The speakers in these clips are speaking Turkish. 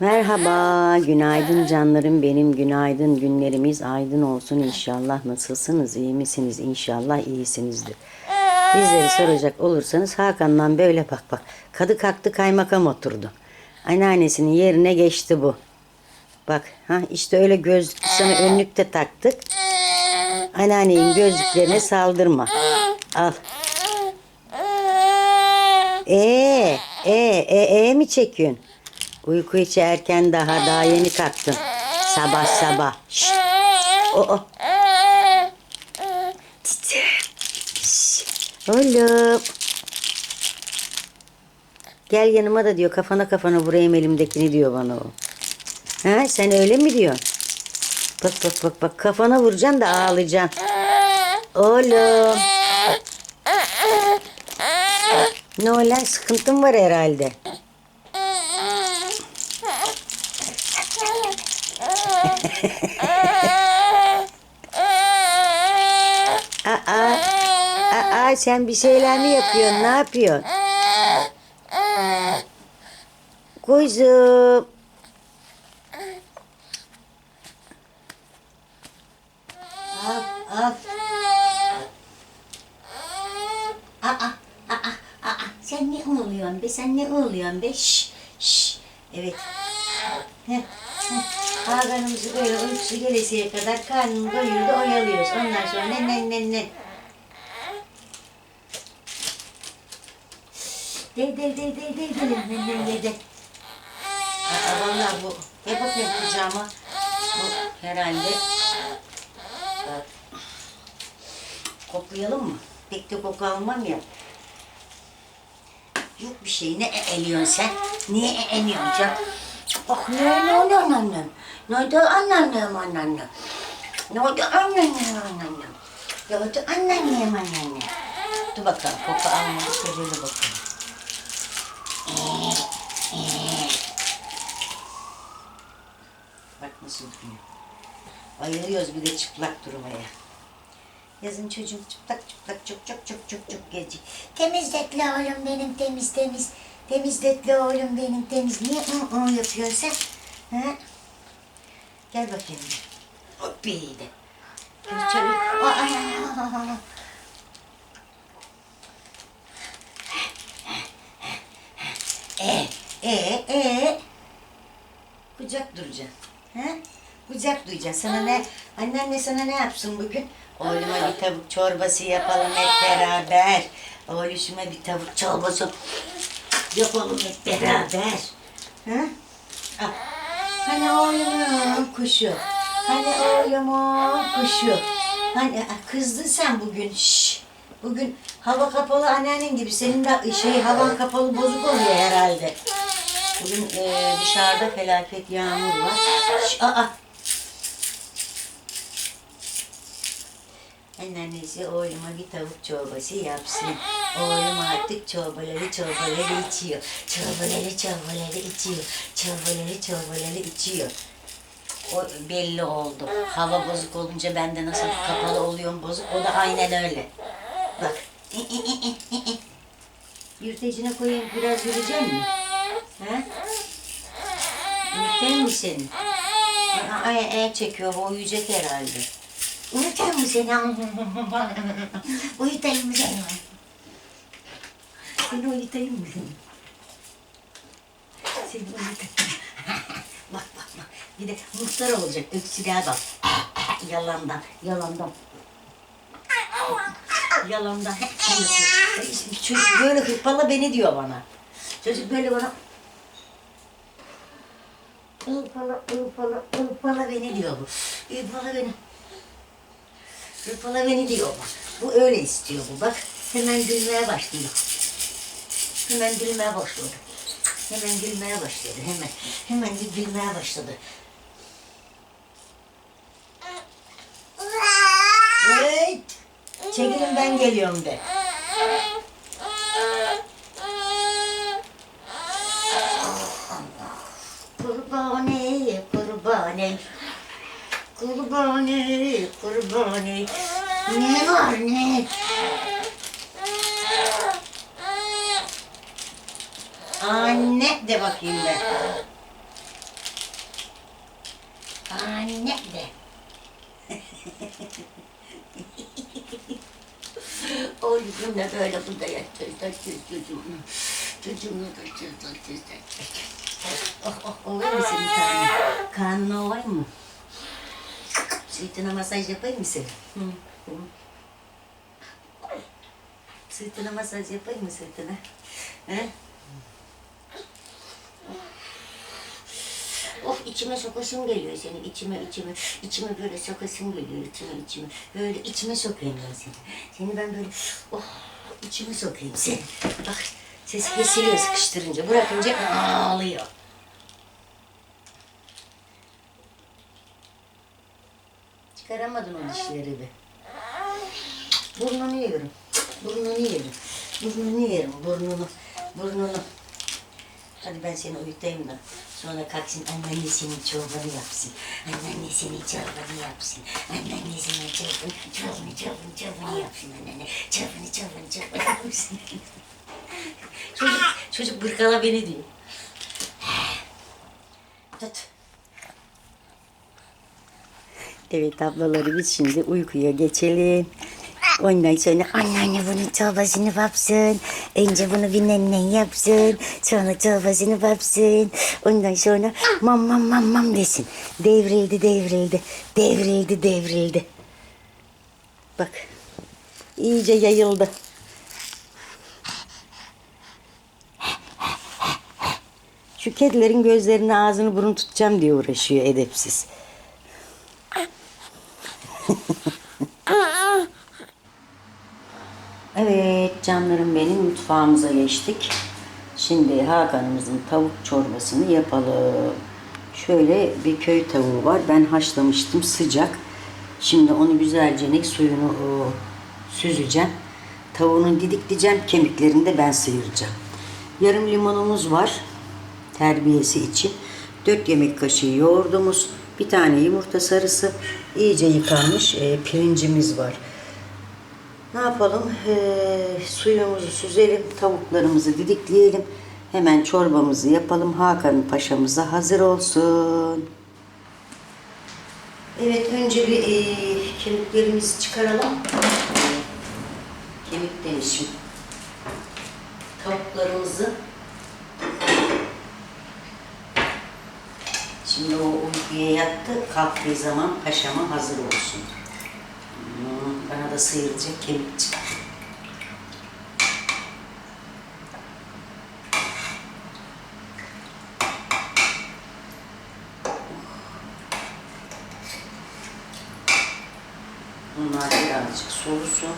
Merhaba, günaydın canlarım benim, günaydın günlerimiz aydın olsun inşallah. Nasılsınız, iyi misiniz? İnşallah iyisinizdir. Bizleri soracak olursanız Hakan'dan böyle bak bak. Kadı kalktı kaymakam oturdu. Anneannesinin yerine geçti bu. Bak ha işte öyle gözlük sana önlük de taktık. Anneannenin gözlüklerine saldırma. Al. Ee, e, e, e mi çekiyorsun? Uyku içi erken daha, daha yeni kalktın. Sabah sabah. Şşt. O, o. Titi. Şşt. Oğlum. Gel yanıma da diyor kafana kafana vurayım elimdekini diyor bana o. Ha sen öyle mi diyorsun? Bak bak bak bak kafana vuracaksın da ağlayacaksın. Oğlum. Ne o lan sıkıntın var herhalde. Sen bir şeyler mi yapıyorsun? Ne yapıyorsun? Kuzum. Al, al. Aa, aa, aa, aa. Sen ne oluyorsun be? Sen ne oluyorsun be? Şş, şş. Evet. Heh, böyle uykusu gelesiye kadar karnını doyurdu oyalıyoruz. Ondan sonra ne ne ne ne. De de de de de de ne ne ne de. Aa, vallahi bu hep bakayım kucağıma. Bu herhalde Bak. Koklayalım mı? Pek de koku almam ya. Yok bir şey. Ne eliyorsun sen? Niye eliyorsun can? Ah ne ne oldu anneannem? Ne oldu anneannem anneannem? Ne oldu anneannem anneannem? Ne oldu anneannem anneannem? Dur bakalım koku almadık şöyle bakalım. Bak nasıl duruyor. Bayılıyoruz bir de çıplak durmaya. Yazın çocuğum çıplak çıplak çok çok çok çok çok gece. Temizletli oğlum benim temiz temiz. Temizletli oğlum benim temiz. Niye ı ı yapıyorsun sen? Ha? Gel bakayım. Hop bir de. Çabuk. E, e, e. Kucak duracaksın. Ha? Kucak duyacaksın. Sana ne, annenle sana ne yapsın bugün? Oğluma bir tavuk çorbası yapalım hep beraber. Oğluşuma bir tavuk çorbası yapalım hep beraber. Ha? Al. Hani oğlumun kuşu. Hani oğlumun kuşu. Hani ah, kızdın sen bugün. Şş. Bugün hava kapalı anneannen gibi. Senin de şey havan kapalı bozuk oluyor herhalde. Bugün e, dışarıda felaket yağmur var. Şş, aa. Anneannesi oğluma bir tavuk çorbası yapsın. Oğlum artık çorbaları çorbaları içiyor. Çorbaları çorbaları içiyor. Çorbaları çorbaları içiyor. O belli oldu. Hava bozuk olunca ben de nasıl kapalı oluyorum bozuk. O da aynen öyle. Bak. Yürütecine koyayım biraz yürüyecek mi? Ha? Yürüteyim mi seni? Ay, ay çekiyor. O uyuyacak herhalde. Uyutayım mı seni? Uyutayım mı seni? Seni uyutayım mı seni? Seni uyutayım. bak bak bak. Bir de muhtar olacak. Öksürüğe bak. yalandan, yalandan. Yalandan şey. Çocuk böyle hırpala beni diyor bana. Çocuk böyle bana Hırpala, hırpala, hırpala beni diyor bu. Hırpala beni. Hırpala beni diyor bu. Bu öyle istiyor bu. Bak hemen gülmeye başlıyor. Hemen gülmeye başladı. Hemen gülmeye başladı. Hemen. Hemen bir gülmeye başladı. Evet. Çekilin ben geliyorum de. Kurbani, kurbani. Ne var ne? Anne de bakayım ben. Anne de. Oğlum da böyle burada yatıyor. Yatıyor çocuğum. Çocuğumu kaçıyor. Yatıyor. Oh oh oh. Var mısın bir tane? Karnına var mı? Sırtına masaj yapayım mı sen? Hı. Hı. Sırtına masaj yapayım mı sırtına? He? Of içime sokasım geliyor senin içime içime içime böyle sokasım geliyor içime içime böyle içime sokayım ben seni. Seni ben böyle oh içime sokayım seni. Bak ses kesiliyor sıkıştırınca bırakınca ağlıyor. Çıkaramadın o dişleri bir. Burnunu yerim. Burnunu yerim. Burnunu yerim. Burnunu. Burnunu. Hadi ben seni uyutayım da. Sonra kalksın anneannesinin çorbanı yapsın. Anneannesinin çorbanı yapsın. Anneannesinin çorbanı, çorbanı, çorbanı, çorbanı yapsın anneanne. Çorbanı, çorbanı, çorbanı yapsın. çocuk, çocuk bırkala beni diyor. Tut. Evet ablaları biz şimdi uykuya geçelim. Ondan sonra anneanne bunun çorbasını yapsın. Önce bunu bir nennen yapsın. Sonra çorbasını yapsın. Ondan sonra mam mam mam mam desin. Devrildi devrildi. Devrildi devrildi. Bak. iyice yayıldı. Şu kedilerin gözlerini ağzını burun tutacağım diye uğraşıyor edepsiz. Evet canlarım benim mutfağımıza geçtik. Şimdi Hakan'ımızın tavuk çorbasını yapalım. Şöyle bir köy tavuğu var. Ben haşlamıştım sıcak. Şimdi onu güzelce suyunu o, süzeceğim. Tavuğunu didikleyeceğim. Kemiklerini de ben sıyıracağım. Yarım limonumuz var. Terbiyesi için. 4 yemek kaşığı yoğurdumuz. Bir tane yumurta sarısı. İyice yıkanmış e, pirincimiz var. Ne yapalım? Ee, suyumuzu süzelim, tavuklarımızı didikleyelim. Hemen çorbamızı yapalım. Hakan Paşa'mıza hazır olsun. Evet, önce bir e, kemiklerimizi çıkaralım. Kemik demişim. Tavuklarımızı Şimdi o uykuya yattı, kalktığı zaman paşama hazır olsun. Bana da sıyıracak kemik çıktı. Bunlar birazcık soğusun.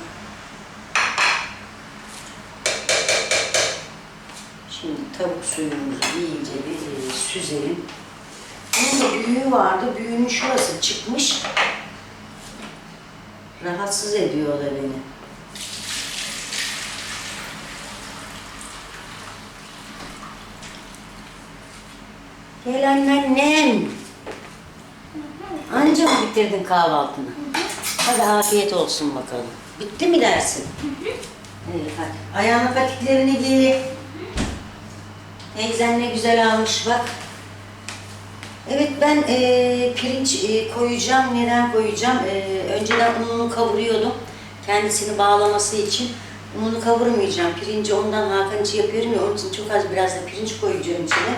Şimdi tavuk suyumuzu iyice bir süzelim. Büyüğü vardı. Büyüğünün şurası çıkmış. Rahatsız ediyor da beni. Gel anneannem. Anca mı bitirdin kahvaltını? Hadi afiyet olsun bakalım. Bitti mi dersin? Evet hadi. Ayağına patiklerini giy. Teyzen ne güzel almış bak. Evet ben eee, pirinç eee, koyacağım. Neden koyacağım? Eee, önceden ununu kavuruyordum. Kendisini bağlaması için. Ununu kavurmayacağım. Pirinci ondan Hakan için yapıyorum ya. Onun için çok az biraz da pirinç koyacağım içine.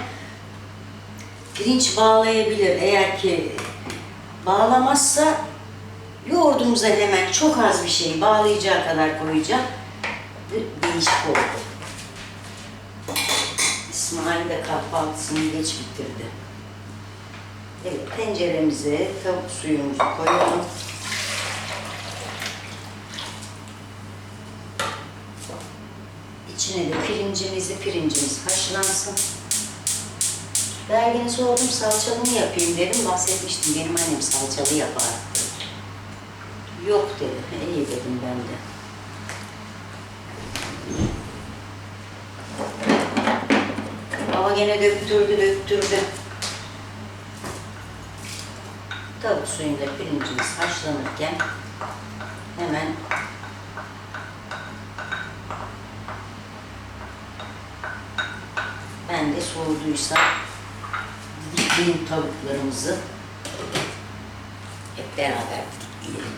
Pirinç bağlayabilir eğer ki bağlamazsa yoğurdumuza hemen çok az bir şey bağlayacağı kadar koyacağım. Bir değişik oldu. İsmail de kahvaltısını geç bitirdi. Evet, tenceremize tavuk suyumuzu koyalım. İçine de pirincimizi, pirincimiz haşlansın. Dergini sordum, salçalı mı yapayım dedim. Bahsetmiştim, benim annem salçalı yapar. Yok dedi, iyi dedim ben de. Ama gene döktürdü, döktürdü. Tavuk suyunda pirincimiz haşlanırken hemen ben de soğuduysa didikleyeyim tavuklarımızı Hep beraber yiyelim.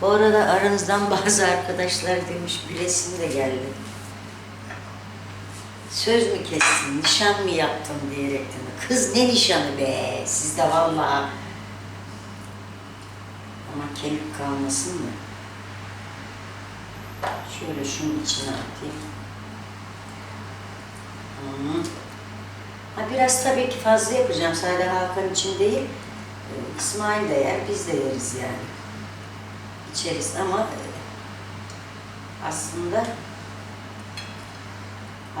Bu arada aranızdan bazı arkadaşlar demiş bir resim de geldi. Söz mü kestin, nişan mı yaptın diyerekten. Kız ne nişanı be, sizde vallahi. Ama kemik kalmasın mı? Şöyle şunun içine atayım. Hı. Ha biraz tabii ki fazla yapacağım. Sadece Hakan için değil. e, İsmail de yer, biz de yeriz yani. İçeriz ama e, aslında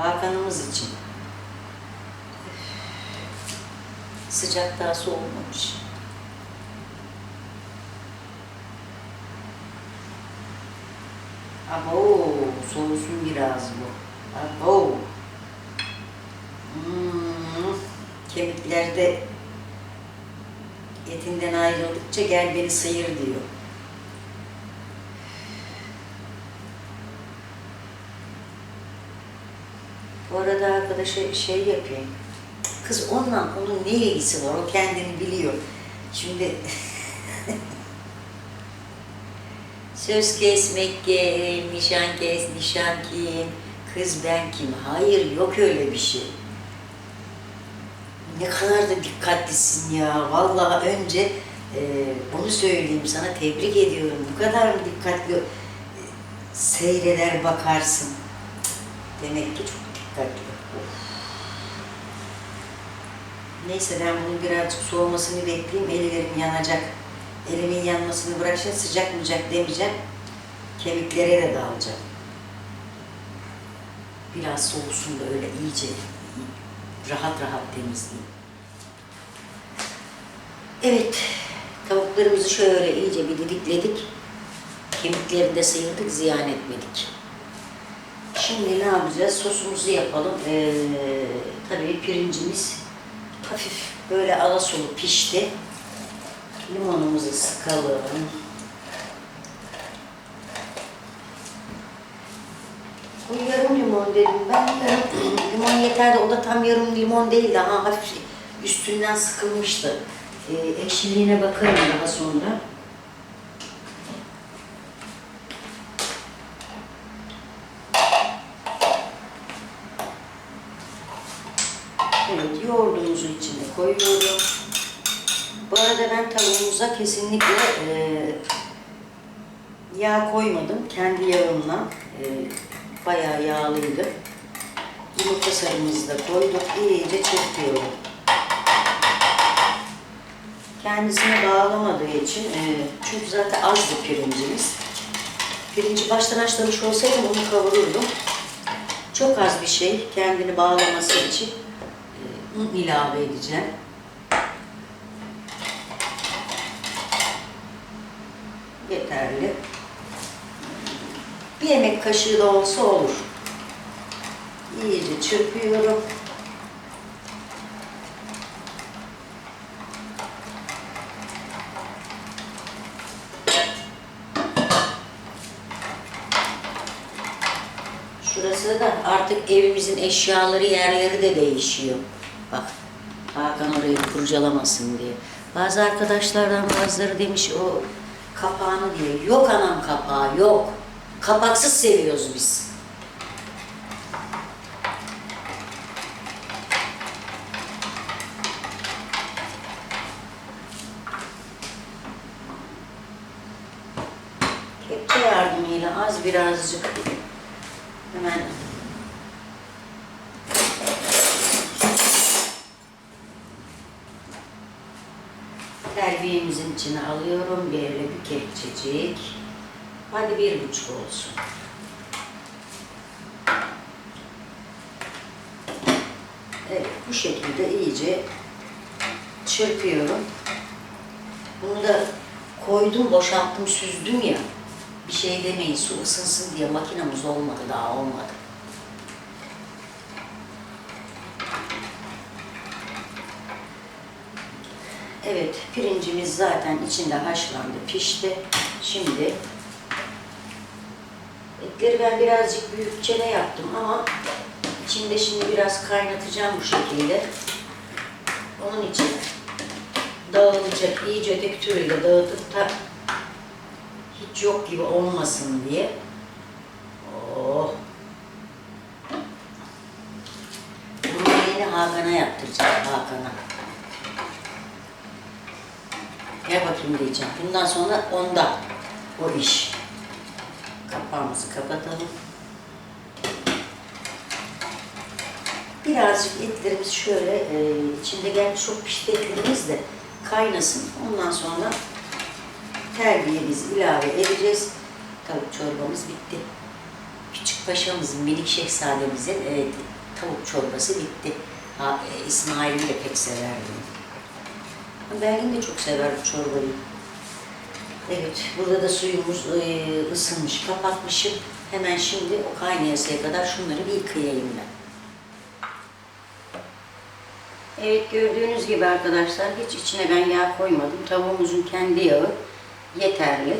Hakan'ımız için. Sıcak daha soğumamış. Abo, soğusun biraz bu. Abo. Hmm, kemiklerde etinden ayrıldıkça gel beni sıyır diyor. Bu arada arkadaşa şey yapayım. Kız onunla onun ne ilgisi var? O kendini biliyor. Şimdi söz kesmek kim, nişan kes, nişan kim, kız ben kim? Hayır yok öyle bir şey. Ne kadar da dikkatlisin ya. Vallahi önce e, bunu söyleyeyim sana tebrik ediyorum. Bu kadar mı dikkatli seyreder bakarsın. Demek ki çok Of. Neyse ben bunun birazcık soğumasını bekleyeyim. Ellerim yanacak. Elimin yanmasını bırakacağım. Sıcak mıcak demeyeceğim. Kemiklere de dalacağım. Biraz soğusun da öyle iyice rahat rahat temizleyeyim. Evet, tavuklarımızı şöyle iyice bir didikledik. Kemiklerini de sıyırdık, ziyan etmedik. Şimdi ne yapacağız? Sosumuzu yapalım. Ee, tabii pirincimiz hafif böyle alasolu pişti. Limonumuzu sıkalım. Bu yarım limon dedim ben. Limon yeterdi. O da tam yarım limon değil. Daha hafif üstünden sıkılmıştı. Ee, ekşiliğine bakarım daha sonra. Evet, yoğurdumuzu içine koyuyorum. Bu arada ben tavuğumuza kesinlikle e, yağ koymadım. Kendi yağımla e, bayağı yağlıydı. Yumurta sarımızı da koyduk. İyice çırpıyorum. Kendisini bağlamadığı için, e, çünkü zaten azdı pirincimiz. Pirinci baştan haşlamış olsaydım onu kavururdum. Çok az bir şey kendini bağlaması için un ilave edeceğim. Yeterli. Bir yemek kaşığı da olsa olur. İyice çırpıyorum. Şurası da artık evimizin eşyaları yerleri de değişiyor. Bak Hakan orayı kurcalamasın diye. Bazı arkadaşlardan bazıları demiş o kapağını diye. Yok anam kapağı yok. Kapaksız seviyoruz biz. Kepçe yardımıyla az birazcık hemen terbiyemizin içine alıyorum böyle bir kepçecik. Hadi bir buçuk olsun. Evet bu şekilde iyice çırpıyorum. Bunu da koydum, boşalttım, süzdüm ya. Bir şey demeyin, su ısınsın diye makinamız olmadı, daha olmadı. Evet, pirincimiz zaten içinde haşlandı, pişti. Şimdi etleri ben birazcık büyükçe ne yaptım ama içinde şimdi biraz kaynatacağım bu şekilde. Onun için dağılacak. İyice türlüyle dağıtıp da hiç yok gibi olmasın diye. Oh. Bunu yeni Hakan'a yaptıracağım Hakan'a. Gel bakayım diyeceğim. Bundan sonra onda o iş. Kapağımızı kapatalım. Birazcık etlerimiz şöyle e, içinde gerçi çok pişti etlerimiz de kaynasın. Ondan sonra terbiyemizi ilave edeceğiz. Tavuk çorbamız bitti. Küçük paşamızın, minik şehzademizin e, tavuk çorbası bitti. E, İsmail'i de pek severdim. Berlin de çok sever bu çorbayı. Evet, burada da suyumuz e, ısınmış, kapatmışım. Hemen şimdi o kaynayasıya kadar şunları bir yıkayayım ben. Evet gördüğünüz gibi arkadaşlar hiç içine ben yağ koymadım. Tavuğumuzun kendi yağı yeterli.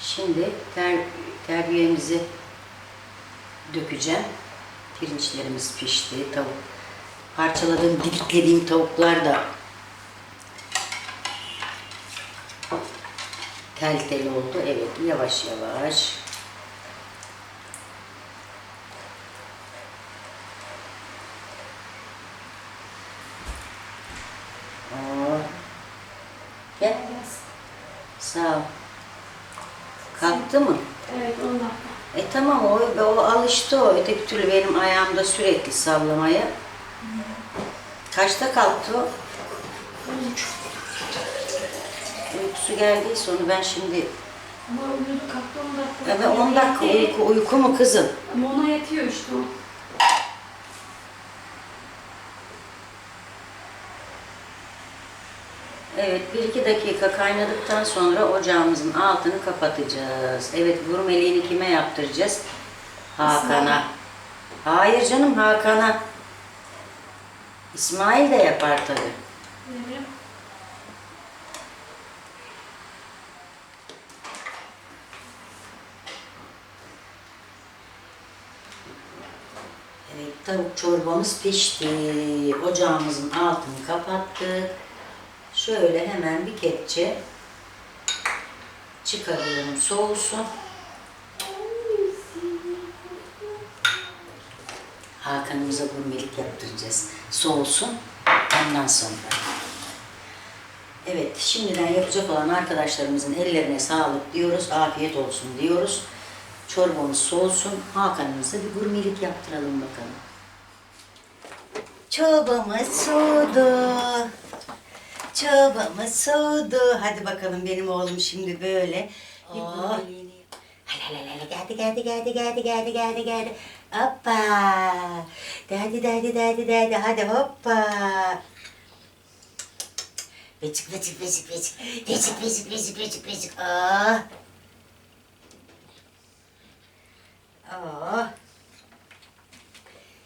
Şimdi ter, terbiyemizi dökeceğim. Pirinçlerimiz pişti. Tavuk parçaladığım, didiklediğim tavuklar da tel tel oldu. Evet yavaş yavaş. Oo. Gel. Sağ ol. Kalktı mı? Evet 10 dakika. E tamam o, o alıştı o. Öteki türlü benim ayağımda sürekli sallamaya. Kaçta kalktı o? Uykusu geldiyse onu ben şimdi... Ama uyudu kalktı 10 dakika. Evet 10 dakika Yetti. uyku, uyku mu kızım? Ama ona yetiyor işte o. Evet, bir iki dakika kaynadıktan sonra ocağımızın altını kapatacağız. Evet, vurmeliğini kime yaptıracağız? Hakan'a. Hayır canım, Hakan'a. İsmail de yapar tabii. Verelim. Evet, tavuk çorbamız pişti. Ocağımızın altını kapattık. Şöyle hemen bir kepçe çıkarıyorum soğusun. Hakan'ımıza gurmelik yaptıracağız. Soğusun. Ondan sonra. Evet, şimdiden yapacak olan arkadaşlarımızın ellerine sağlık diyoruz. Afiyet olsun diyoruz. Çorbamız soğusun. Hakan'ımıza bir gurmelik yaptıralım bakalım. Çorbamız soğudu. Çorbamız soğudu. Hadi bakalım benim oğlum şimdi böyle. Bir hala hala geldi geldi geldi geldi geldi geldi geldi. Hoppa. Geldi geldi geldi geldi. Hadi hoppa. Becik becik becik becik. Becik becik becik becik becik. Ah. Ah.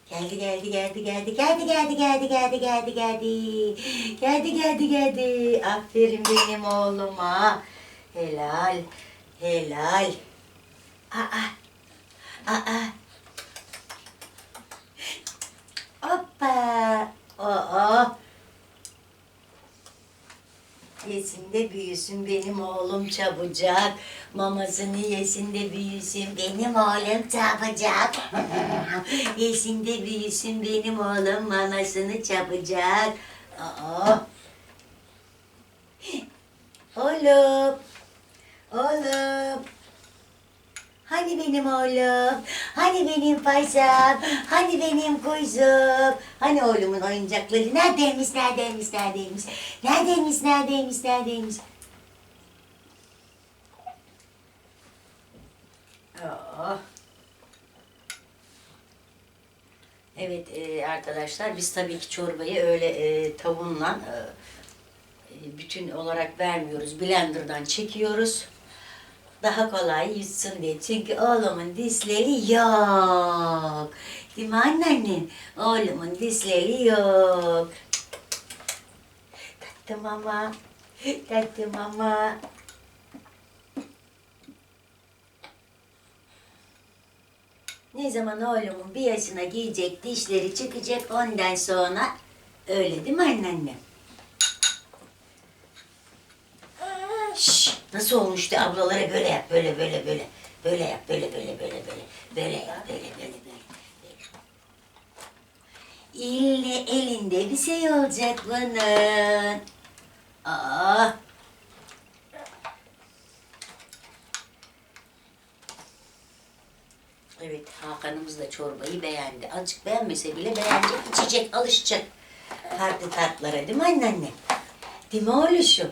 Geldi geldi geldi geldi geldi geldi geldi geldi geldi geldi. Geldi geldi geldi. Aferin benim oğluma. Helal. Helal. Aa. Aa. Hoppa. Aa. Yesin de büyüsün benim oğlum çabucak. Mamasını yesin de büyüsün benim oğlum çabucak. yesin de büyüsün benim oğlum mamasını çabucak. Aa. Oğlum. Oğlum. Hani benim oğlum? Hani benim paşam? Hani benim kuzum? Hani oğlumun oyuncakları? Neredeymiş, neredeymiş, neredeymiş? Neredeymiş, neredeymiş, neredeymiş? Aa. Evet e, arkadaşlar biz tabii ki çorbayı öyle e, tavuğunla e, bütün olarak vermiyoruz. Blender'dan çekiyoruz daha kolay yutsun diye. Çünkü oğlumun dişleri yok. Değil mi anneannem? Oğlumun dişleri yok. Tatlı mama. Tatlı mama. Ne zaman oğlumun bir yaşına giyecek, dişleri çıkacak ondan sonra öyle değil mi anneannem? Nasıl olmuştu ablalara böyle yap, böyle böyle böyle. Böyle yap, böyle böyle böyle böyle. Böyle yap, böyle böyle böyle. İlle elinde bir şey olacak bunun. Aa. Evet Hakan'ımız da çorbayı beğendi. Azıcık beğenmese bile beğenecek, içecek, alışacak. Farklı tatlara değil mi anneanne? Değil mi oğluşum?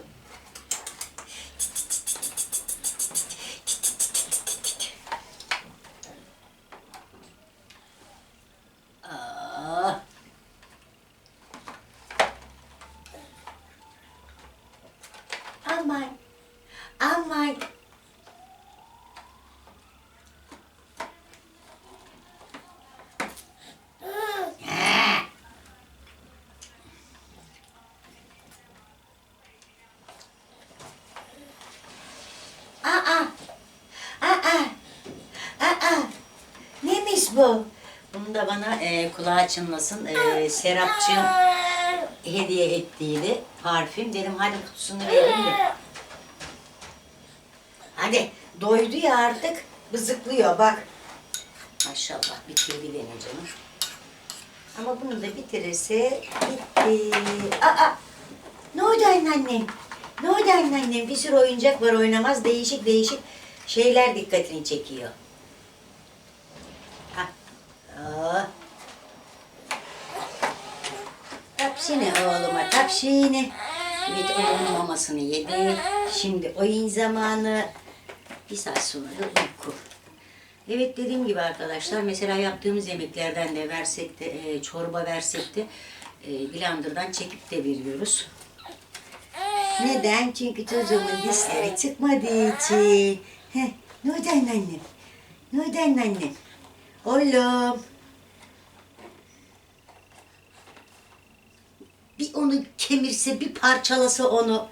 Da bana e, kulağı çınlasın. E, Serapçığım hediye ettiydi. Parfüm. Dedim hadi kutusunu vereyim de. Hadi. Doydu ya artık. Bızıklıyor bak. Maşallah bitirdi beni canım. Ama bunu da bitirirse bitti. Aa, ne oldu anneannem? Ne oldu anneannem? Bir sürü oyuncak var oynamaz. Değişik değişik şeyler dikkatini çekiyor. Ha. Aa. Tapşine oğluma tapşine. Evet oğlum mamasını yedi. Şimdi oyun zamanı. Bir saat sonra da uyku. Evet dediğim gibi arkadaşlar mesela yaptığımız yemeklerden de versek de e, çorba versek de e, blenderdan çekip de veriyoruz. Neden? Çünkü çocuğumun dişleri çıkmadığı için. Heh, anneannem? Ne oldu anneannem? Oğlum. Onu kemirse, bir parçalasa onu.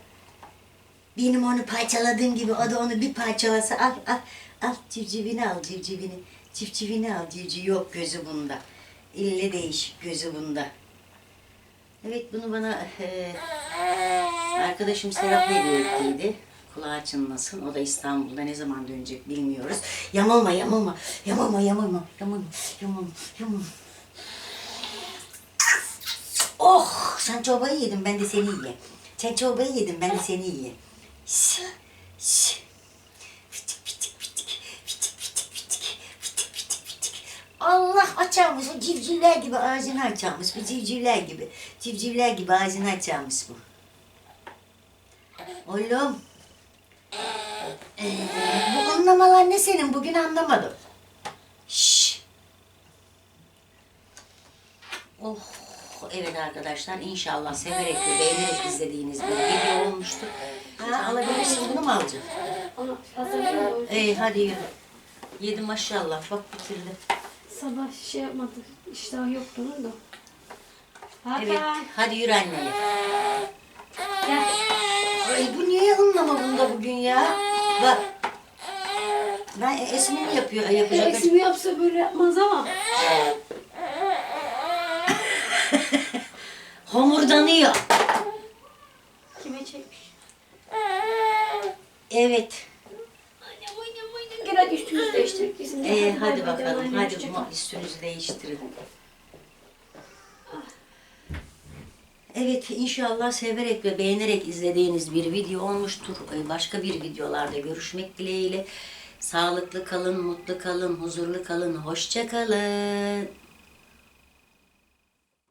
Benim onu parçaladığım gibi o da onu bir parçalasa. Al, al, al civcivini al civcivini. Civcivini al civciv. Yok gözü bunda. İlle değişik gözü bunda. Evet bunu bana e, arkadaşım Serap hediye. Kulağı çınlasın. O da İstanbul'da ne zaman dönecek bilmiyoruz. Yamulma, yamulma, yamulma, yamulma, yamulma, yamulma, yamulma. Oh sen çorbayı yedin ben de seni yiyeyim. Sen çorbayı yedin ben de seni yiyeyim. Şş, Allah açarmış o civcivler gibi ağzını açarmış. Bu civcivler gibi. Civcivler gibi ağzını açarmış bu. Oğlum. Ee, bu anlamalar ne senin? Bugün anlamadım. Şşş. Oh evet arkadaşlar inşallah severek ve beğenerek izlediğiniz bir video olmuştur. Ha, alabilirsin bunu mu alacaksın? Onu hazırlayayım. Ee, hadi yürü. Yedi maşallah bak bitirdi. Sabah şey yapmadık. İştah yoktu onun da. Hakan. Evet hadi yürü anneye. Gel. Ay bu niye anlama bunda bugün ya? Bak. Ben esmini yapıyor yapacak. Eksimi yapsa böyle yapmaz ama. Homurdanıyor. Kime çekmiş? Evet. Annem annem annem. Gel hadi üstümüzü değiştirip bizim. Ee, hadi bakalım. Hadi hoşça bu kal. üstünüzü değiştirin. Evet inşallah severek ve beğenerek izlediğiniz bir video olmuştur. Ee, Başka bir videolarda görüşmek dileğiyle. Sağlıklı kalın, mutlu kalın, huzurlu kalın, hoşça kalın.